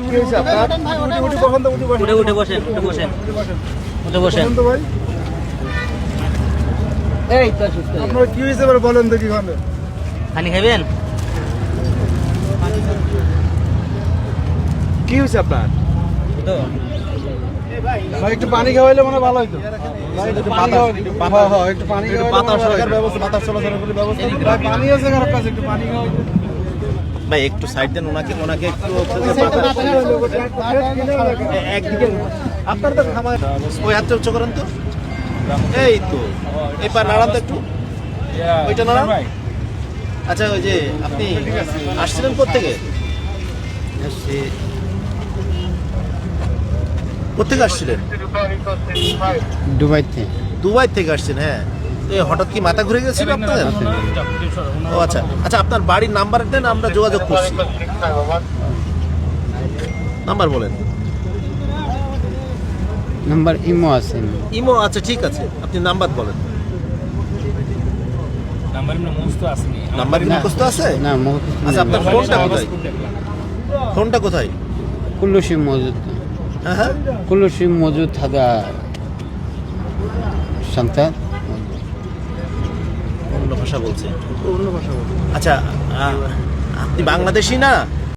কি হয়েছে আপনার? উঠে উঠে বসেন তো উঠে উঠে উঠে বসেন উঠে বসেন। উঠে বসেন। বসেন তো ভাই। এই তো সুস্থ আপনার কি হয়েছে এবার বলেন তো কি খাবে পানি খাবেন? কি হয়েছে আপনার? তো। ভাই একটু পানি খাওয়াইলে মনে ভালো হইতো। ভাই, একটু পানি খাওয়াই- একটু পানি খাওয়াইলে বাতাস চলাচলের ব্যবস্থা পানি আছে কারোর কাছে একটু পানি খাওয়াইতে ভাই একটু সাইড দেন ওনাকে ওনাকে একটু একদিকে আপনার তো খামার। ওই হাতটা উচ্চ করেন তো। এই তো পা নাড়ান তো একটু। ওইটা নাড়ান। আচ্ছা ওই যে আপনি আসছিলেন কোথেকে কোথেকে আসছিলেন? দুবাইতে। দুবাই থেকে আসছেন হ্যাঁ। হঠাৎ কি মাথা ঘুরে গেছিল আপনাদের? ও আচ্ছা। আচ্ছা আপনার বাড়ির নাম্বার দেন আমরা যোগাযোগ করছি। নাম্বার বলেন। নাম্বার ইমো আছে। ইমো আচ্ছা ঠিক আছে। আপনি নাম্বার বলেন। নাম্বার মুখস্থ আছে? না মুখস্থ আচ্ছা আপনার ফোনটা কোথায়? ফোনটা কোথায়? কুল্লু সিম মজুদ। হ্যাঁ হ্যাঁ। কুল্লু সিম মজুদ হাদা সন্তান অন্য ভাষা বলছে? অন্য ভাষা বলছে। আচ্ছা আপনি বাংলাদেশি না?